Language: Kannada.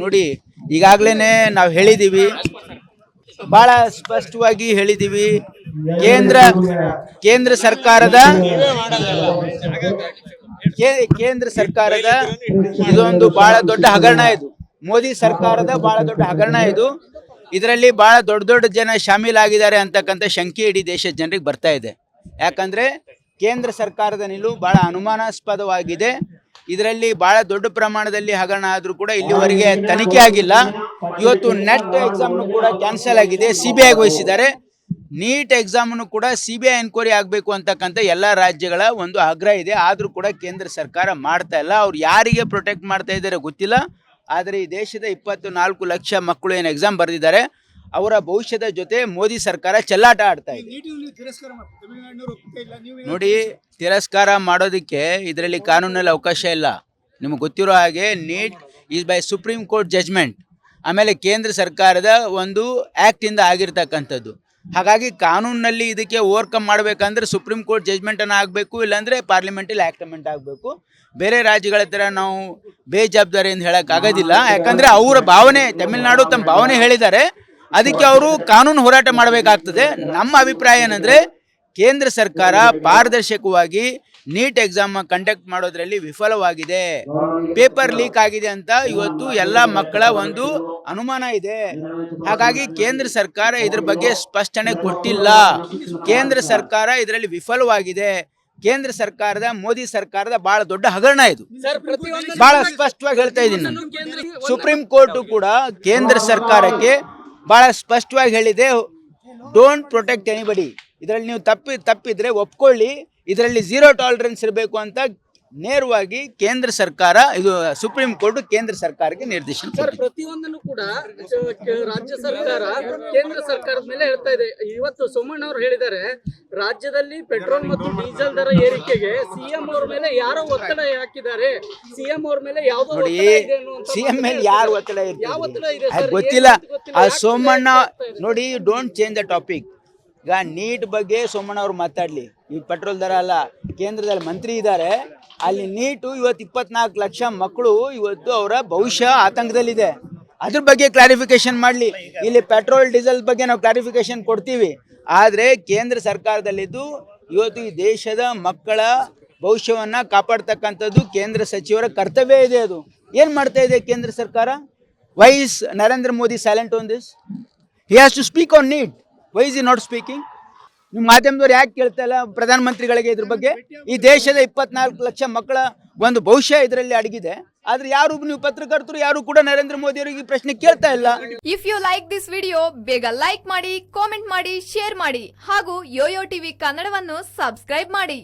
ನೋಡಿ ಈಗಾಗಲೇ ನಾವು ಹೇಳಿದ್ದೀವಿ ಬಹಳ ಸ್ಪಷ್ಟವಾಗಿ ಹೇಳಿದ್ದೀವಿ ಕೇಂದ್ರ ಕೇಂದ್ರ ಸರ್ಕಾರದ ಕೇಂದ್ರ ಸರ್ಕಾರದ ಇದೊಂದು ಬಹಳ ದೊಡ್ಡ ಹಗರಣ ಇದು. ಮೋದಿ ಸರ್ಕಾರದ ಬಹಳ ದೊಡ್ಡ ಹಗರಣ ಇದು. ಇದರಲ್ಲಿ ಬಹಳ ದೊಡ್ಡ ದೊಡ್ಡ ಜನ ಶಾಮೀಲಾಗಿದ್ದಾರೆ ಅಂತಕ್ಕಂತ ಶಂಕೆ ಇಡೀ ದೇಶದ ಜನರಿಗೆ ಬರ್ತಾ ಇದೆ. ಯಾಕಂದ್ರೆ ಕೇಂದ್ರ ಸರ್ಕಾರದ ನಿಲುವು ಬಹಳ ಅನುಮಾನಾಸ್ಪದವಾಗಿದೆ. ಇದರಲ್ಲಿ ಬಹಳ ದೊಡ್ಡ ಪ್ರಮಾಣದಲ್ಲಿ ಹಗರಣ ಆದರೂ ಕೂಡ ಇಲ್ಲಿವರೆಗೆ ತನಿಖೆ ಆಗಿಲ್ಲ. ಇವತ್ತು ನೆಟ್ ಎಕ್ಸಾಮ್ ಕೂಡ ಕ್ಯಾನ್ಸಲ್ ಆಗಿದೆ. ಸಿ ಬಿ ಐಗೆ ವಹಿಸಿದ್ದಾರೆ. ನೀಟ್ ಎಕ್ಸಾಮ್ನು ಕೂಡ ಸಿ ಬಿ ಐ ಎನ್ಕ್ವೈರಿ ಆಗಬೇಕು ಅಂತಕ್ಕಂಥ ಎಲ್ಲ ರಾಜ್ಯಗಳ ಒಂದು ಆಗ್ರಹ ಇದೆ. ಆದರೂ ಕೂಡ ಕೇಂದ್ರ ಸರ್ಕಾರ ಮಾಡ್ತಾ ಇಲ್ಲ. ಅವ್ರು ಯಾರಿಗೆ ಪ್ರೊಟೆಕ್ಟ್ ಮಾಡ್ತಾ ಇದ್ದಾರೆ ಗೊತ್ತಿಲ್ಲ. ಆದರೆ ಈ ದೇಶದ ಇಪ್ಪತ್ತು ನಾಲ್ಕು ಲಕ್ಷ ಮಕ್ಕಳು ಏನು ಎಕ್ಸಾಮ್ ಬರೆದಿದ್ದಾರೆ. ಅವರ ಭವಿಷ್ಯದ ಜೊತೆ ಮೋದಿ ಸರ್ಕಾರ ಚೆಲ್ಲಾಟ ಆಡ್ತಾ ಇದೆ. ನೋಡಿ ತಿರಸ್ಕಾರ ಮಾಡೋದಕ್ಕೆ ಇದರಲ್ಲಿ ಕಾನೂನಲ್ಲಿ ಅವಕಾಶ ಇಲ್ಲ. ನಿಮಗೆ ಗೊತ್ತಿರೋ ಹಾಗೆ NEET is by Supreme Court judgement ಆಮೇಲೆ ಕೇಂದ್ರ ಸರ್ಕಾರದ ಒಂದು ಆ್ಯಕ್ಟಿಂದ ಆಗಿರ್ತಕ್ಕಂಥದ್ದು. ಹಾಗಾಗಿ ಕಾನೂನಲ್ಲಿ ಇದಕ್ಕೆ ಓವರ್ಕಮ್ ಮಾಡಬೇಕಂದ್ರೆ ಸುಪ್ರೀಂ ಕೋರ್ಟ್ ಜಜ್ಮೆಂಟನ್ನು ಆಗಬೇಕು ಇಲ್ಲಾಂದರೆ ಪಾರ್ಲಿಮೆಂಟಲ್ಲಿ ಆ್ಯಕ್ಟಮೆಂಟ್ ಆಗಬೇಕು. ಬೇರೆ ರಾಜ್ಯಗಳ ಥರ ನಾವು ಬೇಜವಾಬ್ದಾರಿಯಿಂದ ಹೇಳೋಕ್ಕಾಗೋದಿಲ್ಲ ಯಾಕಂದರೆ ಅವರ ಭಾವನೆ ತಮಿಳುನಾಡು ತಮ್ಮ ಭಾವನೆ ಹೇಳಿದ್ದಾರೆ. ಅದಕ್ಕೆ ಅವರು ಕಾನೂನು ಹೋರಾಟ ಮಾಡಬೇಕಾಗ್ತದೆ. ನಮ್ಮ ಅಭಿಪ್ರಾಯ ಏನಂದ್ರೆ ಕೇಂದ್ರ ಸರ್ಕಾರ ಪಾರದರ್ಶಕವಾಗಿ ನೀಟ್ ಎಕ್ಸಾಮ್ ಕಂಡಕ್ಟ್ ಮಾಡೋದ್ರಲ್ಲಿ ವಿಫಲವಾಗಿದೆ. ಪೇಪರ್ ಲೀಕ್ ಆಗಿದೆ ಅಂತ ಇವತ್ತು ಎಲ್ಲ ಮಕ್ಕಳ ಒಂದು ಅನುಮಾನ ಇದೆ. ಹಾಗಾಗಿ ಕೇಂದ್ರ ಸರ್ಕಾರ ಇದ್ರ ಬಗ್ಗೆ ಸ್ಪಷ್ಟನೆ ಕೊಟ್ಟಿಲ್ಲ. ಕೇಂದ್ರ ಸರ್ಕಾರ ಇದರಲ್ಲಿ ವಿಫಲವಾಗಿದೆ. ಕೇಂದ್ರ ಸರ್ಕಾರದ ಮೋದಿ ಸರ್ಕಾರದ ಬಹಳ ದೊಡ್ಡ ಹಗರಣ ಇದು. ಬಹಳ ಸ್ಪಷ್ಟವಾಗಿ ಹೇಳ್ತಾ ಇದ್ದೀನಿ. ನಾನು ಸುಪ್ರೀಂ ಕೋರ್ಟ್ ಕೂಡ ಕೇಂದ್ರ ಸರ್ಕಾರಕ್ಕೆ ಬಹಳ ಸ್ಪಷ್ಟವಾಗಿ ಹೇಳಿದೆ ಡೋಂಟ್ ಪ್ರೊಟೆಕ್ಟ್ ಎನಿಬಡಿ ಇದರಲ್ಲಿ ನೀವು ತಪ್ಪಿ, ತಪ್ಪಿದ್ರೆ ಒಪ್ಕೊಳ್ಳಿ, ಇದರಲ್ಲಿ ಝೀರೋ ಟಾಲರೆನ್ಸ್ ಇರಬೇಕು ಅಂತ ನೇರವಾಗಿ ಕೇಂದ್ರ ಸರ್ಕಾರ ಇದು ಸುಪ್ರೀಂ ಕೋರ್ಟ್ ಕೇಂದ್ರ ಸರ್ಕಾರಕ್ಕೆ ನಿರ್ದೇಶನ ಸರ್. ಪ್ರತಿಯೊಂದನ್ನು ಕೂಡ ರಾಜ್ಯ ಸರ್ಕಾರ ಕೇಂದ್ರ ಸರ್ಕಾರದ ಮೇಲೆ ಹೇಳ್ತಾ ಇದೆ. ಇವತ್ತು ಸೋಮಣ್ಣ ಅವರು ಹೇಳಿದ್ದಾರೆ ರಾಜ್ಯದಲ್ಲಿ ಪೆಟ್ರೋಲ್ ಮತ್ತು ಡೀಸೆಲ್ ದರ ಏರಿಕೆಗೆ ಸಿಎಂ ಅವ್ರ ಮೇಲೆ ಯಾರೋ ಒತ್ತಡ ಹಾಕಿದ್ದಾರೆ. ಸಿಎಂ ಅವ್ರ ಮೇಲೆ ಯಾವ್ದೋ ಸಿಎಂ ಮೇಲೆ ಯಾರು ಒತ್ತಡ ಇದೆ ಗೊತ್ತಿಲ್ಲ. ಆ ಸೋಮಣ್ಣ? ನೋಡಿ ಡೋಂಟ್ ಚೇಂಜ್ ದ ಟಾಪಿಕ್ ಈಗ ನೀಟ್ ಬಗ್ಗೆ ಸೋಮಣ್ಣ ಅವ್ರು ಮಾತಾಡ್ಲಿ. ಈ ಪೆಟ್ರೋಲ್ ದರ ಅಲ್ಲ, ಕೇಂದ್ರದಲ್ಲಿ ಮಂತ್ರಿ ಇದ್ದಾರೆ. ಅಲ್ಲಿ ನೀಟು ಇವತ್ತು ಇಪ್ಪತ್ನಾಲ್ಕು ಲಕ್ಷ ಮಕ್ಕಳು ಇವತ್ತು ಅವರ ಭವಿಷ್ಯ ಆತಂಕದಲ್ಲಿದೆ. ಅದ್ರ ಬಗ್ಗೆ ಕ್ಲಾರಿಫಿಕೇಶನ್ ಮಾಡಲಿ. ಇಲ್ಲಿ ಪೆಟ್ರೋಲ್, ಡೀಸೆಲ್ ಬಗ್ಗೆ ನಾವು ಕ್ಲಾರಿಫಿಕೇಶನ್ ಕೊಡ್ತೀವಿ. ಆದರೆ ಕೇಂದ್ರ ಸರ್ಕಾರದಲ್ಲಿದ್ದು ಇವತ್ತು ಈ ದೇಶದ ಮಕ್ಕಳ ಭವಿಷ್ಯವನ್ನ ಕಾಪಾಡ್ತಕ್ಕಂಥದ್ದು ಕೇಂದ್ರ ಸಚಿವರ ಕರ್ತವ್ಯ ಇದೆ ಅದು. ಏನು ಮಾಡ್ತಾ ಇದೆ ಕೇಂದ್ರ ಸರ್ಕಾರ? Why's Narendra Modi silent on this he has to speak on NEET why is not speaking ನಿಮ್ಮ ಮಾಧ್ಯಮದವ್ರು ಯಾಕೆ ಕೇಳ್ತಾ ಇಲ್ಲ ಪ್ರಧಾನಮಂತ್ರಿಗಳಿಗೆ ಇದ್ರ ಬಗ್ಗೆ? ಈ ದೇಶದ ಇಪ್ಪತ್ನಾಲ್ಕು ಲಕ್ಷ ಮಕ್ಕಳ ಒಂದು ಭವಿಷ್ಯ ಇದರಲ್ಲಿ ಅಡಗಿದೆ. ಆದ್ರೆ ಯಾರು ನೀವು ಪತ್ರಕರ್ತರು, ಯಾರು ಕೂಡ ನರೇಂದ್ರ ಮೋದಿ ಅವರಿಗೆ ಪ್ರಶ್ನೆ ಕೇಳ್ತಾ ಇಲ್ಲ. If you like this video ಬೇಗ ಲೈಕ್ ಮಾಡಿ ಕಾಮೆಂಟ್ ಮಾಡಿ ಶೇರ್ ಮಾಡಿ ಹಾಗೂ ಯೋಯೋ ಟಿವಿ ಕನ್ನಡವನ್ನು ಸಬ್ಸ್ಕ್ರೈಬ್ ಮಾಡಿ.